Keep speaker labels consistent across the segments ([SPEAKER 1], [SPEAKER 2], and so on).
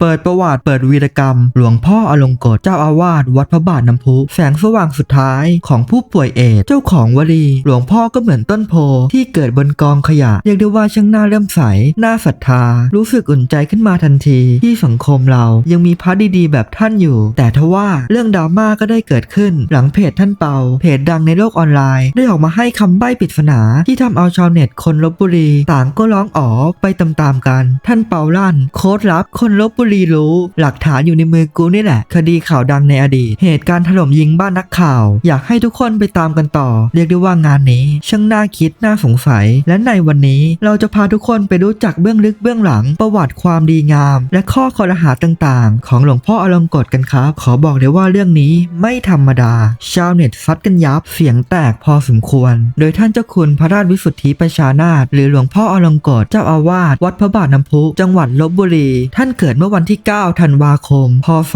[SPEAKER 1] เปิดประวัติเปิดวีรกรรม หลวงพ่ออลงกฎเจ้าอาวาสวัดพระบาทน้ำพุ แสงสว่างสุดท้ายของผู้ป่วยเอดส์เจ้าของวลี หลวงพ่อก็เหมือนต้นโพที่เกิดบนกองขยะ เรียกได้ว่าช่างหน่าเริ่มใสหน่าศรัทธา รู้สึกอุ่นใจขึ้นมาทันที ที่สังคมเรายังมีพระดีๆ แบบท่านอยู่ แต่ทว่าเรื่องดราม่าก็ได้เกิดขึ้น หลังเพจท่านเปา เพจดังในโลกออนไลน์ ได้ออกมาให้คำใบ้ปริศนา ที่ทำเอาชาวเน็ตคนลบบุรี ต่างก็ร้องอ๋อไปตามๆกัน ท่านเปาลั่นโค้ดลับคนลบบุรีรู้ หลักฐานอยู่ในมือกูนี่แหละ คดีข่าวดังในอดีต เหตุการณ์ถล่มยิงบ้านนักข่าว อยากให้ทุกคนไปตามกันต่อ เรียกได้ว่างานนี้ ช่างน่าคิดน่าสงสัย และในวันนี้เราจะพาทุกคนไปรู้จักเบื้องลึกเบื้องหลัง ประวัติความดีงาม และข้อคอรหาต่างๆ ของหลวงพ่ออลงกฎกันครับ ขอบอกเลยว่าเรื่องนี้ไม่ธรรมดา ชาวเน็ตซัดกันยับเสียงแตกพอสมควร โดยท่านเจ้าคุณพระราชวิสุทธิประชานาถหรือหลวงพ่ออลงกฎเจ้าอาวาสวัดพระบาทน้ำพุ จังหวัดลบบุรี ท่านเกิดเมื่อวันันที่ 9 ธันวาคม พศ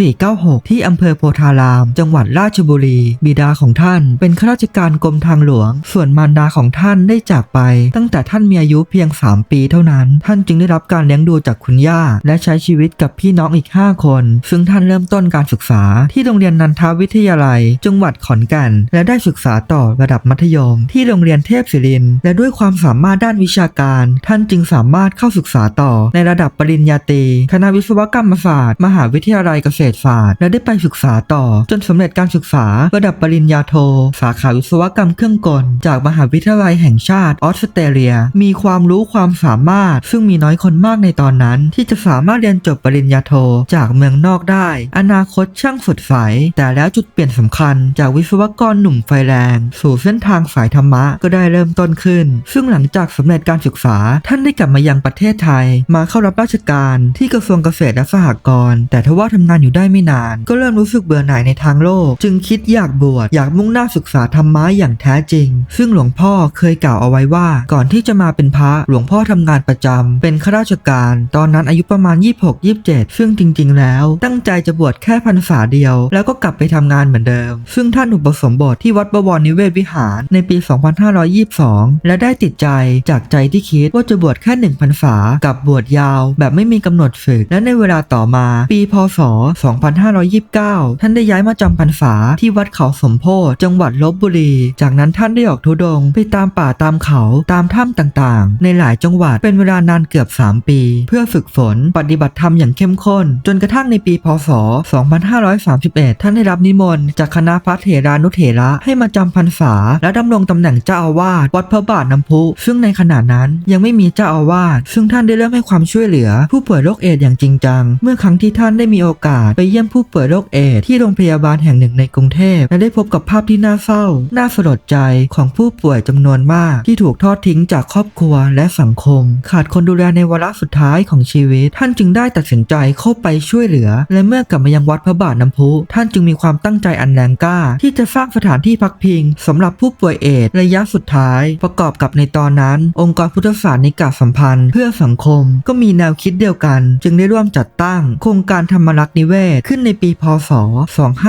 [SPEAKER 1] 2496 ที่อำเภอโพธาราม จังหวัดราชบุรี บิดาของท่านเป็นข้าราชการกรมทางหลวง ส่วนมารดาของท่านได้จากไป ตั้งแต่ท่านมีอายุเพียง 3 ปีเท่านั้น ท่านจึงได้รับการเลี้ยงดูจากคุณย่า และใช้ชีวิตกับพี่น้องอีก 5 คน ซึ่งท่านเริ่มต้นการศึกษา ที่โรงเรียนนันทวิทยาลัย จังหวัดขอนแก่น และได้ศึกษาต่อระดับมัธยม ที่โรงเรียนเทพศิรินทร์และด้วยความสามารถด้านวิชาการ ท่านจึงสามารถเข้าศึกษาต่อในระดับปริญญาตรีคณะวิศวกรรมศาสตร์ มหาวิทยาลัยเกษตรศาสตร์ และได้ไปศึกษาต่อ จนสำเร็จการศึกษาระดับปริญญาโท สาขาวิศวกรรมเครื่องกล จากมหาวิทยาลัยแห่งชาติออสเตรเลีย มีความรู้ความสามารถ ซึ่งมีน้อยคนมากในตอนนั้น ที่จะสามารถเรียนจบปริญญาโท จากเมืองนอกได้ อนาคตช่างสดใส แต่แล้วจุดเปลี่ยนสำคัญ จากวิศวกรหนุ่มไฟแรง สู่เส้นทางสายธรรมะก็ได้เริ่มต้นขึ้น ซึ่งหลังจากสำเร็จการศึกษา ท่านได้กลับมายังประเทศไทย มาเข้ารับราชการที่กระทรวงเกษตรและสหกรณ์แต่ทว่าทำงานอยู่ได้ไม่นาน ก็เริ่มรู้สึกเบื่อหน่ายในทางโลก จึงคิดอยากบวชอยากมุ่งหน้าศึกษาธรรมะอย่างแท้จริง ซึ่งหลวงพ่อเคยกล่าวเอาไว้ว่า ก่อนที่จะมาเป็นพระหลวงพ่อทำงานประจำเป็นข้าราชการ ตอนนั้นอายุประมาณ 26-27 ซึ่งจริง ๆ แล้ว ตั้งใจจะบวชแค่พรรษาเดียว แล้วก็กลับไปทำงานเหมือนเดิม ซึ่งท่านอุปสมบทที่วัดบวรนิเวศวิหารในปี 2522 และได้ติดใจจากใจที่คิดว่าจะบวชแค่หนึ่งพรรษากับบวชยาว แบบไม่มีกำหนดศึก และในเวลาต่อมา ปีพศ 2529 ท่านได้ย้ายมาจำพรรษาที่วัดเขาสมโพธิจังหวัดลบบุรี จากนั้นท่านได้ออกทุดงไปตามป่าตามเขาตามถ้ำต่างๆ ในหลายจังหวัดเป็นเวลานานเกือบ 3 ปี เพื่อฝึกฝนปฏิบัติธรรมอย่างเข้มข้น จนกระทั่งในปีพศ 2531 ท่านได้รับนิมนต์จากคณะพระเถรานุเถระให้มาจำพรรษา และดำรงตำแหน่งเจ้าอาวาสวัดพระบาทน้ำพุ ซึ่งในขณะนั้นยังไม่มีเจ้าอาวาสซึ่งท่านได้เริ่มให้ความช่วยเหลือ ผู้ป่วยโรคเอดอย่างจริงจัง เมื่อครั้งที่ท่านได้มีโอกาสไปเยี่ยมผู้ป่วยโรคเอดส์ที่โรงพยาบาลแห่งหนึ่งในกรุงเทพและได้พบกับภาพที่น่าเศร้า น่าสลดใจของผู้ป่วยจำนวนมาก ที่ถูกทอดทิ้งจากครอบครัวและสังคม ขาดคนดูแลในวาระสุดท้ายของชีวิต ท่านจึงได้ตัดสินใจเข้าไปช่วยเหลือ และเมื่อกลับมายังวัดพระบาทน้ำพุ ท่านจึงมีความตั้งใจอันแรงกล้า ที่จะสร้างสถานที่พักพิงสำหรับผู้ป่วยเอดส์ระยะสุดท้าย ประกอบกับในตอนนั้น องค์กรพุทธศาสนิกสัมพันธ์ เพื่อสังคมก็มีแนวคิดเดียวกันจึงได้ร่วมจัดตั้ง โครงการธรรมรักษ์นิเวศ ขึ้นในปีพศ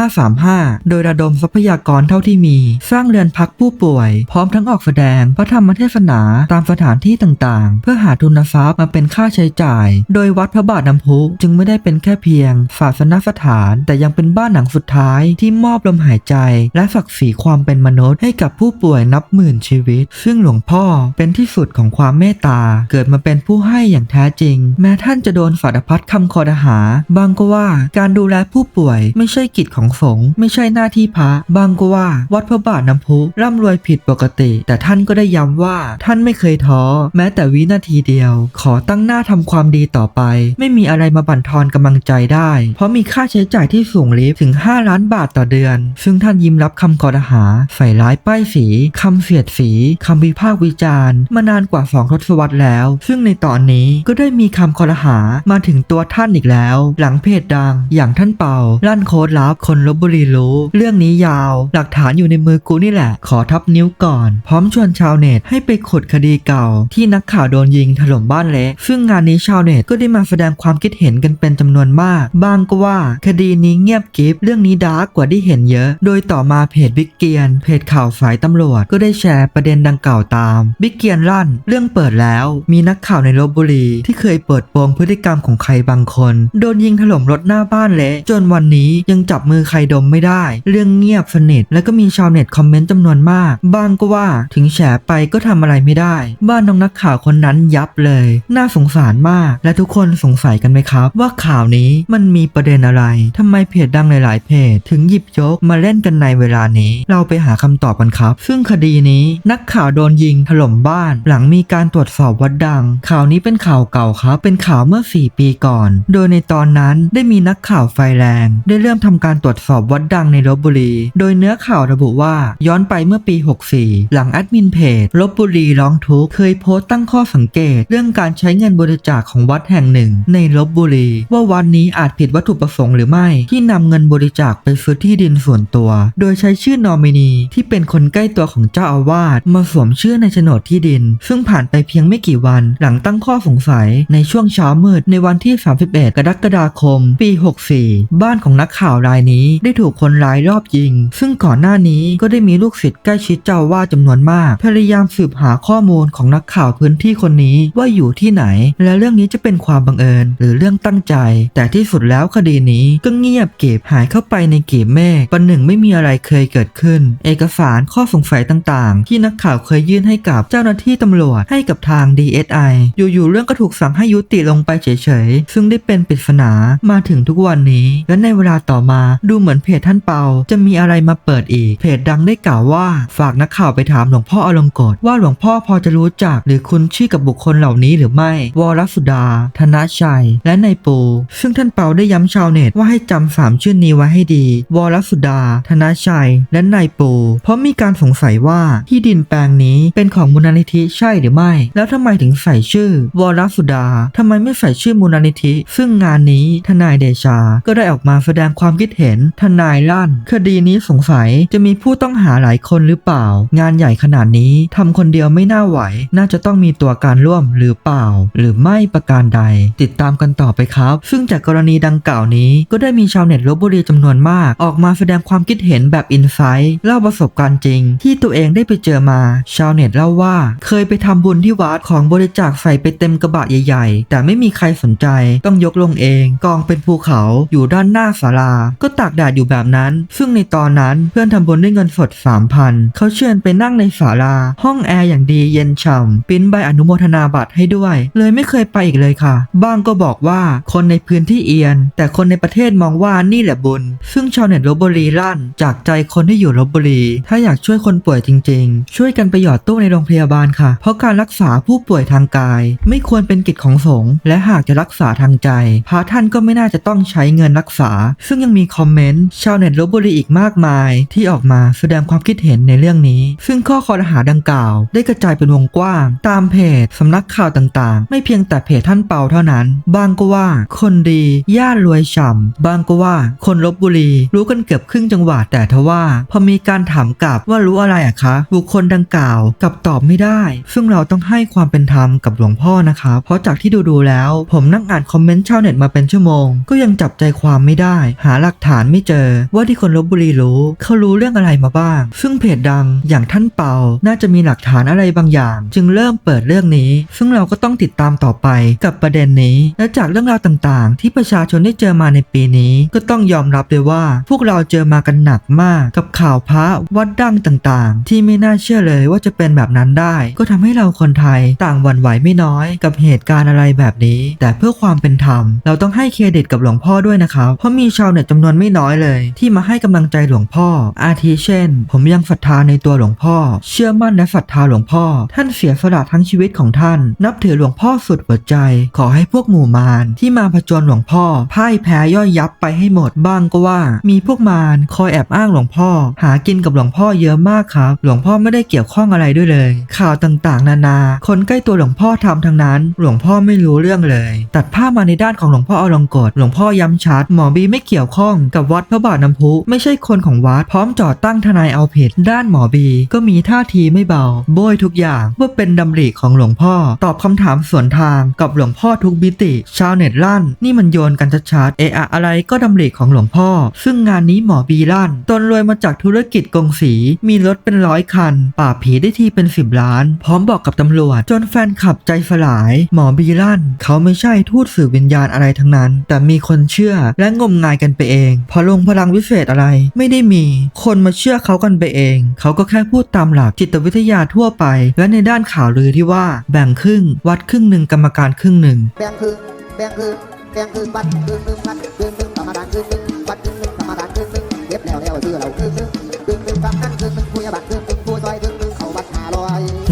[SPEAKER 1] 2535 โดยระดมทรัพยากรเท่าที่มี สร้างเรือนพักผู้ป่วย พร้อมทั้งออกแสดงพระธรรมเทศนาตามสถานที่ต่างๆ เพื่อหาทุนทรัพย์มาเป็นค่าใช้จ่าย โดยวัดพระบาทน้ำพุจึงไม่ได้เป็นแค่เพียงศาสนสถาน แต่ยังเป็นบ้านหนังสุดท้ายที่มอบลมหายใจ และศักดิ์ศรีความเป็นมนุษย์ให้กับผู้ป่วยนับหมื่นชีวิต ซึ่งหลวงพ่อเป็นที่สุดของความเมตตา เกิดมาเป็นผู้ให้อย่างแท้จริง แม้ท่านจะโดนสารพัดคำคอรหา บางก็ว่าการดูแลผู้ป่วยไม่ใช่กิจของสงฆ์ไม่ใช่หน้าที่พระ บางก็ว่า วัดพระบาทน้ำพุร่ำรวยผิดปกติ แต่ท่านก็ได้ย้ำว่าท่านไม่เคยท้อ แม้แต่วินาทีเดียว ขอตั้งหน้าทำความดีต่อไป ไม่มีอะไรมาบั่นทอนกำลังใจได้ เพราะมีค่าใช้จ่ายที่สูงลิฟถึง 5 ล้านบาทต่อเดือน ซึ่งท่านยิ้มรับคำกอรหา ใส่ร้ายป้ายสีคำเสียดสีคำวิพากษ์วิจารณ์ มานานกว่าสองทศวรรษแล้ว ซึ่งในตอนนี้ก็ได้มีคำคอรหามาถึงตัวท่านอีกแล้ว หลังเพจดัง อย่างท่านเป่า ลั่นโค้ดลับคนลบบุรีรู้ เรื่องนี้ยาว หลักฐานอยู่ในมือกูนี่แหละ ขอทับนิ้วก่อน พร้อมชวนชาวเน็ตให้ไปขุดคดีเก่า ที่นักข่าวโดนยิงถล่มบ้านเละซึ่งงานนี้ชาวเน็ตก็ได้มาแสดงความคิดเห็นกันเป็นจำนวนมาก บางก็ว่า คดีนี้เงียบกิฟเรื่องนี้ดาร์กกว่าที่เห็นเยอะ โดยต่อมาเพจบิ๊กเกียน เพจข่าวสายตำรวจก็ได้แชร์ประเด็นดังกล่าวตาม บิ๊กเกียนลั่น เรื่องเปิดแล้ว มีนักข่าวในลบบุรี ที่เคยเปิดโปงพฤติกรรมรรมของใครบางคน โดนยิงถล่มรถหน้าบ้านเละจนวันนี้ยังจับมือใครดมไม่ได้ เรื่องเงียบสนิทแล้วก็มีชาวเน็ตคอมเมนต์จำนวนมากบางก็ว่าถึงแฉไปก็ทำอะไรไม่ได้ บ้านน้องนักข่าวคนนั้นยับเลย น่าสงสารมาก และทุกคนสงสัยกันไหมครับ ว่าข่าวนี้มันมีประเด็นอะไรทำไมเพจดังหลาย ๆ เพจ ถึงหยิบยกมาเล่นกันในเวลานี้ เราไปหาคำตอบกันครับ ซึ่งคดีนี้นักข่าวโดนยิงถล่มบ้าน หลังมีการตรวจสอบวัดดัง ข่าวนี้เป็นข่าวเก่าครับ เป็นข่าวเมื่อสี4 ปีก่อน โดยในตอนนั้นได้มีนักข่าวไฟแรง ได้เริ่มทำการตรวจสอบวัดดังในลบบุรี โดยเนื้อข่าวระบุว่าย้อนไปเมื่อปี 64 หลังแอดมินเพจลบบุรีร้องทุกข์เคยโพสต์ตั้งข้อสังเกต เรื่องการใช้เงินบริจาคของวัดแห่งหนึ่ง ในลบบุรี ว่าวันนี้อาจผิดวัตถุประสงค์หรือไม่ ที่นำเงินบริจาคไปซื้อที่ดินส่วนตัว โดยใช้ชื่อนอมินีที่เป็นคนใกล้ตัวของเจ้าอาวาสมาสวมชื่อในโฉนดที่ดิน ซึ่งผ่านไปเพียงไม่กี่วัน หลังตั้งข้อสงสัยในช่วงเช้ามืดในวันที่ 31 กรกฎาคม ปี 64 บ้านของนักข่าวรายนี้ได้ถูกคนร้ายรอบยิง ซึ่งก่อนหน้านี้ก็ได้มีลูกศิษย์ใกล้ชิดเจ้าอาวาสจำนวนมาก พยายามสืบหาข้อมูลของนักข่าวพื้นที่คนนี้ว่าอยู่ที่ไหน และเรื่องนี้จะเป็นความบังเอิญ หรือเรื่องตั้งใจ แต่ที่สุดแล้วคดีนี้ก็เงียบเก็บหายเข้าไปในเกีบเมฆประหนึ่งไม่มีอะไรเคยเกิดขึ้น เอกสารข้อสงสัยต่างๆ ที่นักข่าวเคยยื่นให้กับเจ้าหน้าที่ตำรวจให้กับทาง DSI อยู่ๆเรื่องก็ถูกสั่งให้ยุติลงไปเฉยๆ ซึ่งได้เป็นปริศนามาถึงทุกวันนี้ และในเวลาต่อมาดูเหมือนเพจท่านเปา จะมีอะไรมาเปิดอีก เพจดังได้กล่าวว่าฝากนักข่าวไปถามหลวงพ่ออลงกฎว่าหลวงพ่อพอจะรู้จัก หรือคุ้นชื่อกับบุคคลเหล่านี้หรือไม่ วรสุดา ธนชัย และนายปู ซึ่งท่านเปาได้ย้ำชาวเน็ตว่าให้จำสามชื่อนี้ไว้ให้ดี วรสุดา ธนชัย และนายปู เพราะมีการสงสัยว่าที่ดินแปลงนี้เป็นของมูลนิธิใช่หรือไม่ แล้วทำไมถึงใส่ชื่อ วรสุดาทำไมไม่ใส่ชื่อมูลนิธิ ซึ่งงานนี้ทนายเดชา ก็ได้ออกมาแสดงความคิดเห็น ทนายลั่น คดีนี้สงสัยจะมีผู้ต้องหาหลายคนหรือเปล่า งานใหญ่ขนาดนี้ทำคนเดียวไม่น่าไหว น่าจะต้องมีตัวการร่วมหรือเปล่า หรือไม่ประการใด ติดตามกันต่อไปครับ ซึ่งจากกรณีดังกล่าวนี้ ก็ได้มีชาวเน็ตลบบุรีจำนวนมาก ออกมาแสดงความคิดเห็นแบบอินไซต์เล่าประสบการณ์จริง ที่ตัวเองได้ไปเจอมา ชาวเน็ตเล่าว่า เคยไปทำบุญที่วัดของบริจาคใส่ไปเต็มกระบะใหญ่ ๆ แต่ไม่มีใครสนใจ ต้องยกลงเอง กองเป็นภูเขาอยู่ด้านหน้าศาลา ก็ตากแดดอยู่แบบนั้น ซึ่งในตอนนั้นเพื่อนทำบุญด้วยเงินสด 3,000 เขาเชิญไปนั่งในศาลา ห้องแอร์อย่างดีเย็นฉ่ำปิ้นใบอนุโมทนาบัตรให้ด้วย เลยไม่เคยไปอีกเลยค่ะ บ้างก็บอกว่าคนในพื้นที่เอียน แต่คนในประเทศมองว่านี่แหละบุญ ซึ่งชาวเน็ตลบบุรีลั่น จากใจคนที่อยู่ลบบุรี ถ้าอยากช่วยคนป่วยจริง ๆ ช่วยกันไปหยอดตู้ในโรงพยาบาลค่ะ เพราะการรักษาผู้ป่วยทางกาย ไม่ควรเป็นกิจของสงฆ์และหากจะรักษาทางใจ พระท่านก็ไม่น่าจะต้องใช้เงินรักษา ซึ่งยังมีคอมเมนต์ชาวเน็ตลบบุรีอีกมากมาย ที่ออกมาแสดงความคิดเห็นในเรื่องนี้ ซึ่งข้อคอรหาดังกล่าว ได้กระจายเป็นวงกว้าง ตามเพจสำนักข่าวต่างๆ ไม่เพียงแต่เพจท่านเปาเท่านั้น บางก็ว่า คนดีย่านรวยฉ่ำบางก็ว่า คนลบบุรีรู้กันเกือบครึ่งจังหวัดแต่ทว่า พอมีการถามกลับว่ารู้อะไรอะคะ บุคคลดังกล่าวกลับตอบไม่ได้ ซึ่งเราต้องให้ความเป็นธรรมกับหลวงพ่อนะครับเพราะจากที่ดูดูๆแล้วผมนั่งอ่านคอมเมนต์ชาวเน็ตมาเป็นชั่วโมง ก็ยังจับใจความไม่ได้ หาหลักฐานไม่เจอ ว่าที่คนลบบุรีรู้ เขารู้เรื่องอะไรมาบ้าง ซึ่งเพจดังอย่างท่านเปา น่าจะมีหลักฐานอะไรบางอย่าง จึงเริ่มเปิดเรื่องนี้ ซึ่งเราก็ต้องติดตามต่อไปกับประเด็นนี้ และจากเรื่องราวต่างๆ ที่ประชาชนได้เจอมาในปีนี้ ก็ต้องยอมรับเลยว่า พวกเราเจอมากันหนักมากกับข่าวพระวัดดังต่างๆ ที่ไม่น่าเชื่อเลยว่าจะเป็นแบบนั้นได้ ก็ทำให้เราคนไทยต่างหวั่นไหวไม่น้อย กับเหตุการณ์อะไรแบบนี้แต่เพื่อความเป็นธรรม เราต้องให้เครดิตกับหลวงพ่อด้วยนะครับ เพราะมีชาวเน็ตจำนวนไม่น้อยเลย ที่มาให้กำลังใจหลวงพ่อ อาทิเช่น ผมยังศรัทธาในตัวหลวงพ่อ เชื่อมั่นและศรัทธาหลวงพ่อ ท่านเสียสละทั้งชีวิตของท่าน นับถือหลวงพ่อสุดหัวใจ ขอให้พวกหมู่มารที่มาผจญหลวงพ่อพ่ายแพ้ย่อยยับไปให้หมดบ้างก็ว่า มีพวกมารคอยแอบอ้างหลวงพ่อ หากินกับหลวงพ่อเยอะมากครับ หลวงพ่อไม่ได้เกี่ยวข้องอะไรด้วยเลย ข่าวต่างๆ นานา คนใกล้ตัวหลวงพ่อทำทั้งนั้น หลวงพ่อไม่รู้เรื่องเลยตัดภาพมาในด้านของหลวงพ่ออลงกฎหลวงพ่อย้ำชัด หมอบีไม่เกี่ยวข้องกับวัดพระบาทน้ำพุ ไม่ใช่คนของวัดพร้อมจอดตั้งทนายเอาผิดด้านหมอบี ก็มีท่าทีไม่เบา โบยทุกอย่างว่าเป็นดำริของหลวงพ่อ ตอบคำถามสวนทางกับหลวงพ่อทุกบิติ ชาวเน็ตลั่น นี่มันโยนกันชัดๆเอะอะอะไรก็ดำริของหลวงพ่อ ซึ่งงานนี้หมอบีลั่นตนรวยมาจากธุรกิจกงสี มีรถเป็นร้อยคันป่าบผีได้ทีเป็น10ล้าน พร้อมบอกกับตำรวจ จนแฟนขับใจสลาย หมอบีลั่นเขาไม่ใช่ทูตสื่อวิญญาณอะไรทั้งนั้น แต่มีคนเชื่อและงมงายกันไปเองพอลงพลังวิเศษอะไรไม่ได้มี คนมาเชื่อเขากันไปเอง เขาก็แค่พูดตามหลักจิตวิทยาทั่วไป และในด้านข่าวลือที่ว่าแบ่งครึ่ง วัดครึ่งหนึ่งกรรมการครึ่งหนึ่ง
[SPEAKER 2] แบ่งคือแบ่งคือแบ่งคือวัดคือหนึ่งวัดคือหนึ่งกรรมการคือหนึ่งวัดคือหนึ่งกรรมการคือหนึ่งเก็บแล้วแล้วซื้อเราคือหนึ่งหนึ่งกำนันคือหนึ่งผู้ยาบัตรคือหนึ่ง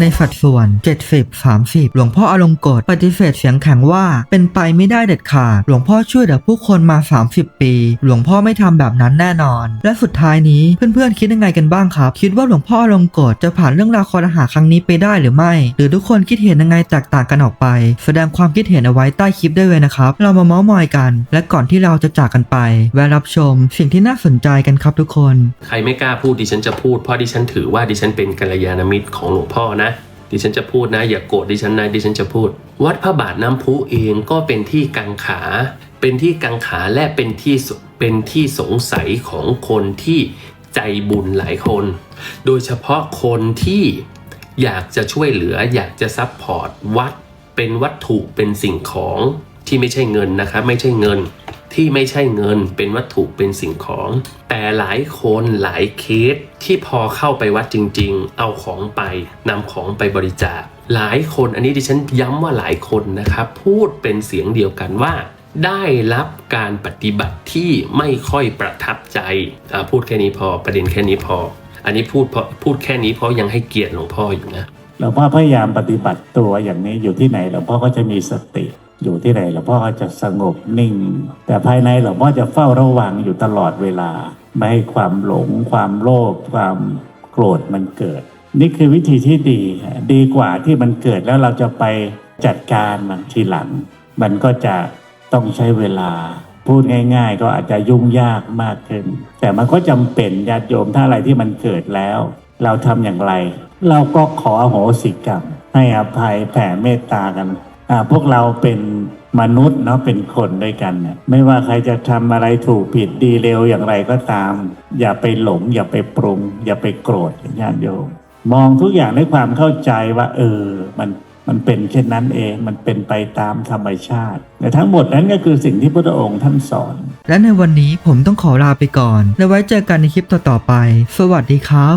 [SPEAKER 1] ในสัดส่วน 70 30 หลวงพ่ออลงกฎปฏิเสธเสียงแข็งว่า เป็นไปไม่ได้เด็ดขาด หลวงพ่อช่วยเหลือผู้คนมา 30 ปี หลวงพ่อไม่ทำแบบนั้นแน่นอน และสุดท้ายนี้เพื่อนๆคิดยังไงกันบ้างครับ คิดว่าหลวงพ่ออลงกฎจะผ่านเรื่องราวคอรหาครั้งนี้ไปได้หรือไม่ หรือทุกคนคิดเห็นยังไงแตกต่างกันออกไป แสดงความคิดเห็นเอาไว้ใต้คลิปได้เลยนะครับ เรามาเมาส์มอยกัน และก่อนที่เราจะจากกันไปแวะรับชม สิ่งที่น่าสนใจกันครับทุกคน
[SPEAKER 3] ใครไม่กล้าพูดดิฉันจะพูดเพราะดิฉันถือว่าดิฉันเป็นกัลยาณมิตรของหลวงพ่อนะ ดิฉันจะพูดนะ อย่าโกรธดิฉันนะดิฉันจะพูด วัดพระบาทน้ำพุเองก็เป็นที่กังขา เป็นที่กังขาและเป็นที่เป็นที่สงสัยของคนที่ใจบุญหลายคน โดยเฉพาะคนที่อยากจะช่วยเหลืออยากจะซัพพอร์ตวัดเป็นวัตถุเป็นสิ่งของที่ไม่ใช่เงินนะครับไม่ใช่เงิน ที่ไม่ใช่เงินเป็นวัตถุเป็นสิ่งของ แต่หลายคนหลายเคสที่พอเข้าไปวัดจริง ๆ เอาของไปนำของไปบริจาค หลายคนอันนี้ดิฉันย้ำว่าหลายคนนะครับ พูดเป็นเสียงเดียวกันว่า ได้รับการปฏิบัติที่ไม่ค่อยประทับใจพูดแค่นี้พอประเด็นแค่นี้พอ อันนี้พูดเพราะพูดแค่นี้เพราะยังให้เกียรติหลวงพ่ออยู่นะ
[SPEAKER 4] หลวงพ่อพยายามปฏิบัติตัวอย่างนี้อยู่ที่ไหนหลวงพ่อก็จะมีสติ อยู่ที่ไหนหลวงพ่อก็จะสงบนิ่ง แต่ภายในหลวงพ่อจะเฝ้าระวังอยู่ตลอดเวลา ไม่ให้ความหลง ความโลภความโกรธมันเกิด นี่คือวิธีที่ดี ดีกว่าที่มันเกิดแล้วเราจะไปจัดการมันทีหลัง มันก็จะต้องใช้เวลาพูดง่าย ๆ ก็อาจจะยุ่งยากมากขึ้น แต่มันก็จำเป็นญาติโยมถ้าอะไรที่มันเกิดแล้ว เราทำอย่างไร เราก็ขออโหสิกรรม ให้อภัยแผ่เมตตากัน พวกเราเป็นมนุษย์เนาะเป็นคนด้วยกันเนี่ยไม่ว่าใครจะทำอะไรถูกผิดดีเร็วอย่างไรก็ตาม อย่าไปหลง อย่าไปปรุง อย่าไปโกรธญาติโยมมองทุกอย่างด้วยความเข้าใจว่า เออ มันมันเป็นเช่นนั้นเองมันเป็นไปตามธรรมชาติแต่ทั้งหมดนั้นก็คือสิ่งที่พระองค์ท่านสอน
[SPEAKER 1] และในวันนี้ผมต้องขอลาไปก่อน แล้วไว้เจอกันในคลิปต่อๆไป สวัสดีครับ